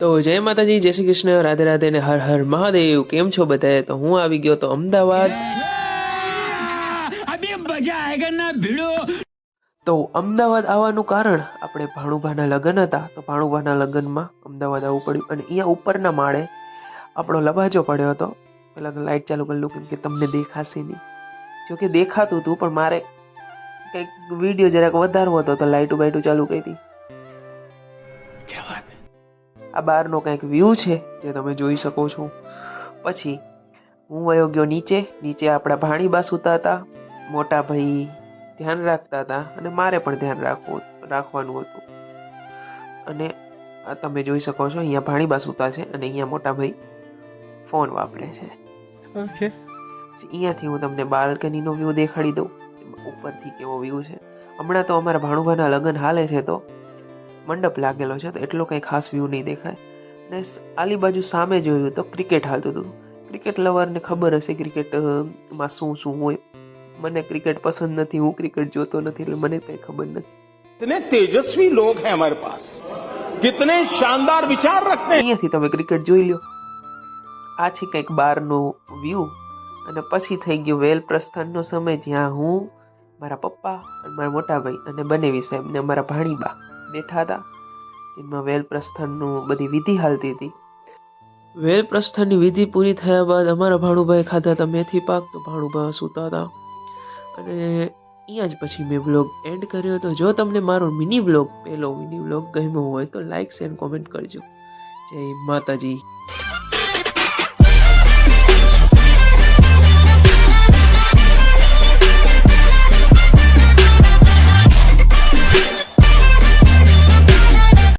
તો જય માતાજી જય શ્રી કૃષ્ણ રાધે રાધે ને હર હર મહાદેવ. કેમ છો બધાએ તો હું આવી ગયો તો અમદાવાદ. તો અમદાવાદ આવવાનું કારણ આપણે ભાણુભાના લગ્ન હતા. તો ભાણુભાના લગ્નમાં અમદાવાદ આવવું પડ્યું અને અહીંયા ઉપરના માળે આપણો લબાજો પડ્યો હતો. પહેલાં લાઇટ ચાલુ કરેલું કેમ કે તમને દેખાશે નહીં. જોકે દેખાતું હતું પણ મારે કંઈક વીડિયો જરાક વધારવો હતો તો લાઇટું બાઇટું ચાલુ કરી હતી. આ બહારનો કંઈક વ્યૂ છે જે તમે જોઈ શકો છો. પછી હું વયો ગયો નીચે નીચે આપણા ભાણીબા સૂતા હતા. મોટા ભાઈ ધ્યાન રાખતા હતા અને મારે પણ ધ્યાન રાખવું રાખવાનું હતું. અને આ તમે જોઈ શકો છો અહીંયા ભાણીબા સૂતા છે અને અહીંયા મોટા ભાઈ ફોન વાપરે છે. અહીંયાથી હું તમને બાલ્કનીનો વ્યૂ દેખાડી દઉં. ઉપરથી કેવો વ્યૂ છે. હમણાં તો અમારા ભાણુભાના લગ્ન હાલે છે તો મંડપ લાગેલો છે તો એટલો કંઈ ખાસ વ્યૂ નહીં દેખાય. ને આલી બાજુ સામે જોયું તો ક્રિકેટ હાલતું હતું. ક્રિકેટ લવરને ખબર હશે ક્રિકેટમાં શું શું હોય. મને ક્રિકેટ પસંદ નથી હું ક્રિકેટ જોતો નથી એટલે મને કંઈ ખબર નથી. તને તેજસ્વી લોગ હે અમારે પાસ કિતને શાનદાર વિચાર રખતે અહીંયાથી તમે ક્રિકેટ જોઈ લ્યો. આ છે કંઈક બારનો વ્યૂ અને પછી થઈ ગયો વેલ પ્રસ્થાનનો સમય જ્યાં હું મારા પપ્પા અને મારા મોટા ભાઈ અને બનેવી સાહેબ ને મારા ભાણીબા બેઠા હતા. એમાં વેલ પ્રસ્થાનનું બધી વિધિ હાલતી હતી. વેલ પ્રસ્થાનની વિધિ પૂરી થયા બાદ અમારા ભાણુભાઈ ખાધા હતા મેથી પાક, તો ભાણુભા સૂતા હતા. અને અહીંયા જ પછી મેં બ્લોગ એન્ડ કર્યો હતો. જો તમને મારો મિની બ્લોગ પહેલો મિની બ્લોગ ગમ્યો હોય તો લાઇક શેર, કોમેન્ટ કરજો. જય માતાજી.